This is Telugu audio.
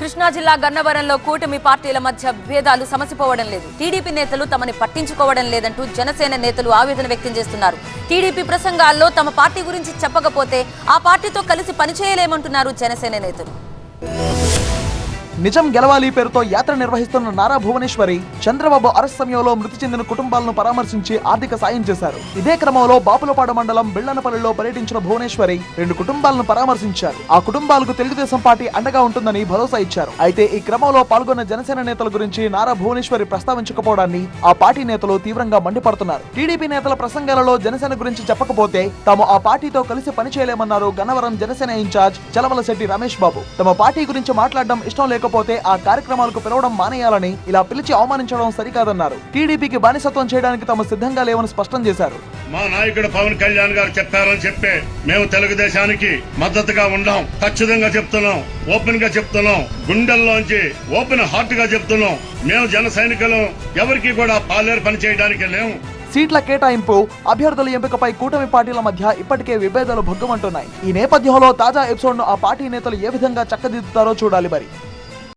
కృష్ణా జిల్లా గన్నవరంలో కూటమి పార్టీల మధ్య భేదాలు సమసిపోవడం లేదు. టీడీపీ నేతలు తమని పట్టించుకోవడం లేదంటూ జనసేన నేతలు ఆవేదన వ్యక్తం చేస్తున్నారు. టీడీపీ ప్రసంగాల్లో తమ పార్టీ గురించి చెప్పకపోతే ఆ పార్టీతో కలిసి పనిచేయలేమంటున్నారు జనసేన నేతలు. నిజం గెలవాలి పేరుతో యాత్ర నిర్వహిస్తున్న నారా భువనేశ్వరి చంద్రబాబు అరెస్ట్ సమయంలో మృతి చెందిన కుటుంబాలను పరామర్శించి ఆర్థిక సాయం చేశారు. ఇదే క్రమంలో బాపులపాడు మండలం బిళ్ళనపల్లిలో పర్యటించిన భువనేశ్వరి రెండు కుటుంబాలను పరామర్శించారు. ఆ కుటుంబాలకు తెలుగుదేశం పార్టీ అండగా ఉంటుందని భరోసా ఇచ్చారు. అయితే ఈ క్రమంలో పాల్గొన్న జనసేన నేతల గురించి నారా భువనేశ్వరి ప్రస్తావించకపోవడాన్ని ఆ పార్టీ నేతలు తీవ్రంగా మండిపడుతున్నారు. టీడీపీ నేతల ప్రసంగాలలో జనసేన గురించి చెప్పకపోతే తాము ఆ పార్టీతో కలిసి పనిచేయలేమన్నారు గన్నవరం జనసేన ఇన్ఛార్జ్ చలమలశెట్టి రమేష్ బాబు. తమ పార్టీ గురించి మాట్లాడడం ఇష్టం లేకపోతే ఆ కార్యక్రమాలకు పిలవడం మానేయాలని ఇలా పిలిచి అవమానించడం సరికాదన్నారు. టీడీపీకి బానిసత్వం చేయడానికి తాము సిద్ధంగా లేవని స్పష్టం చేశారు. మా నాయకుడు పవన్ కళ్యాణ్ గారు చెప్పారని చెప్పే మేము తెలుగుదేశానికి మద్దతుగా ఉండాం ఖచ్చితంగా చెప్తున్నాం ఓపెన్గా చెప్తున్నాం గుండెల్లోంచి ఓపెన్ హార్ట్గా చెప్తున్నాం. మేము జన సైనికులు ఎవరికి కూడా పాలేరు పని చేయడానికి లేము సీట్ల కేటాయింపు అభ్యర్థుల ఎంపికపై కూటమి పార్టీల మధ్య ఇప్పటికే విభేదాలు భగ్గుమంటున్నాయి. ఈ నేపథ్యంలో తాజా ఎపిసోడ్ను ఆ పార్టీ నేతలు ఏ విధంగా చక్కదిద్దుతారో చూడాలి మరి.